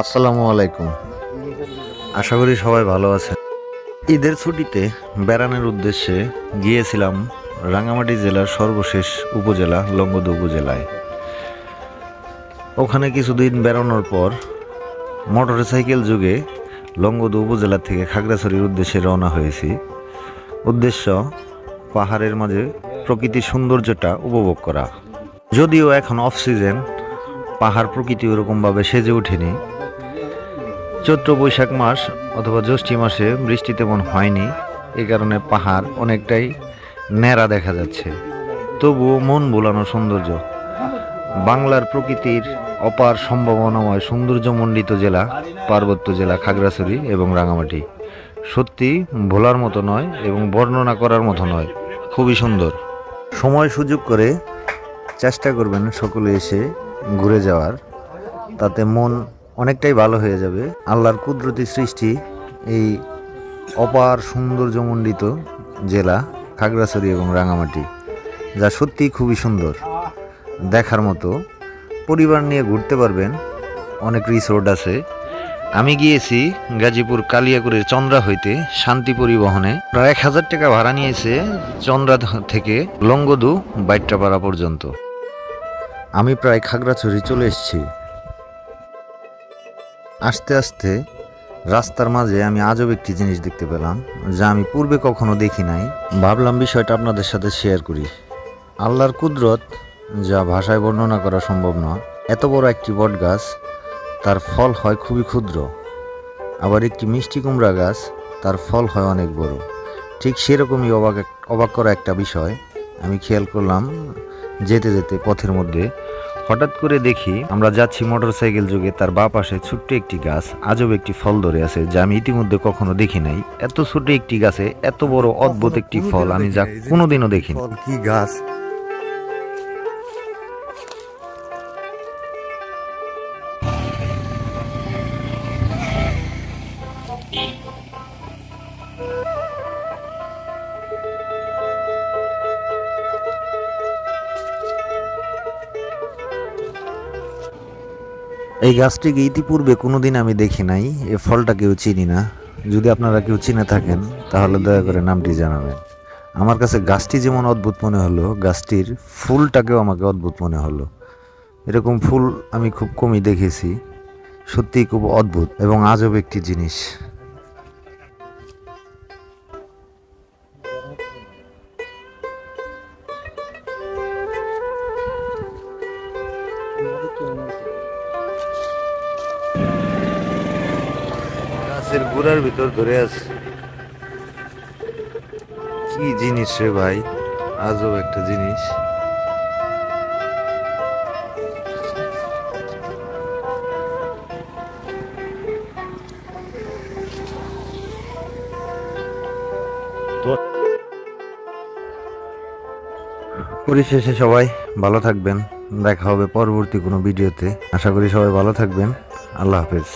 আসসালামু আলাইকুম। আশা করি সবাই ভালো আছেন। ঈদের ছুটিতে বেড়ানোর উদ্দেশ্যে গিয়েছিলাম রাঙামাটি জেলার সর্বশেষ উপজেলা লঙ্গদু উপজেলায়। ওখানে কিছুদিন বেড়ানোর পর মোটরসাইকেল যুগে লঙ্গদু উপজেলা থেকে খাগড়াছড়ির উদ্দেশ্যে রওনা হয়েছি। উদ্দেশ্য, পাহাড়ের মাঝে প্রকৃতির সৌন্দর্যটা উপভোগ করা। যদিও এখন অফ সিজন পাহাড় প্রকৃতি ওরকমভাবে সেজে ওঠেনি। চৈত্র বৈশাখ মাস অথবা জ্যৈষ্ঠী মাসে বৃষ্টি তেমন হয়নি এই কারণে পাহাড় অনেকটাই ন্যাড়া দেখা যাচ্ছে। তবুও মন বোলানো সৌন্দর্য। বাংলার প্রকৃতির অপার সম্ভাবনাময় সৌন্দর্যমণ্ডিত জেলা পার্বত্য জেলা খাগড়াছড়ি এবং রাঙামাটি সত্যি ভোলার মতো নয় এবং বর্ণনা করার মতো নয়, খুবই সুন্দর। সময় সুযোগ করে চেষ্টা করবেন সকলে এসে ঘুরে যাওয়ার, তাতে মন অনেকটাই ভালো হয়ে যাবে। আল্লাহর কুদরতি সৃষ্টি এই অপার সৌন্দর্যমণ্ডিত জেলা খাগড়াছড়ি এবং রাঙামাটি, যা সত্যিই খুবই সুন্দর। দেখার মতো পরিবার নিয়ে ঘুরতে পারবেন, অনেক রিসোর্ট আছে। আমি গিয়েছি গাজীপুর কালিয়াকুরের চন্দ্রা হইতে শান্তি পরিবহনে। প্রায় এক হাজার টাকা ভাড়া নিয়েছে চন্দ্রা থেকে লঙ্গদু বাইট্টাপাড়া পর্যন্ত। আমি প্রায় খাগড়াছড়ি চলে এসেছি। আস্তে আস্তে রাস্তার মাঝে আমি আজব একটি জিনিস দেখতে পেলাম, যা আমি পূর্বে কখনো দেখি নাই। ভাবলাম বিষয়টা আপনাদের সাথে শেয়ার করি। আল্লাহর কুদরত, যা ভাষায় বর্ণনা করা সম্ভব নয়, এত বড় একটি বট গাছ, তার ফল হয় খুবই ক্ষুদ্র। আবার একটি মিষ্টি কুমড়া গাছ, তার ফল হয় অনেক বড়। ঠিক সেরকমই অবাক অবাক করা একটা বিষয়। আমি খেয়াল করলাম, যেতে যেতে পথের মধ্যে হঠাৎ করে দেখি আমরা যাচ্ছি মোটরসাইকেল যুগে তার বা পাশে ছোট্ট একটি গাছ। আজব একটি ফল ধরে আছে যা আমি ইতিমধ্যে কখনো দেখি নাই। এত ছোট একটি গাছে এত বড় অদ্ভুত একটি ফল আমি যা কোনোদিনও দেখিনি। কি গাছ? এই গাছটিকে ইতিপূর্বে কোনো দিন আমি দেখি নাই, এ ফলটা কেউ চিনি না। যদি আপনারা কেউ চিনে থাকেন, তাহলে দয়া করে নামটি জানাবেন। আমার কাছে গাছটি যেমন অদ্ভুত মনে হলো, গাছটির ফুলটাকেও আমাকে অদ্ভুত মনে হলো। এরকম ফুল আমি খুব কমই দেখেছি। সত্যিই খুব অদ্ভুত এবং আজব একটি জিনিস। গাছের গোড়ার ভিতর ধরে আছে। কি জিনিস রে ভাই? আজব একটা জিনিস। পরিশেষে সবাই ভালো থাকবেন। দেখা হবে পরবর্তী কোনো ভিডিওতে। আশা করি সবাই ভালো থাকবেন। আল্লাহ হাফেজ।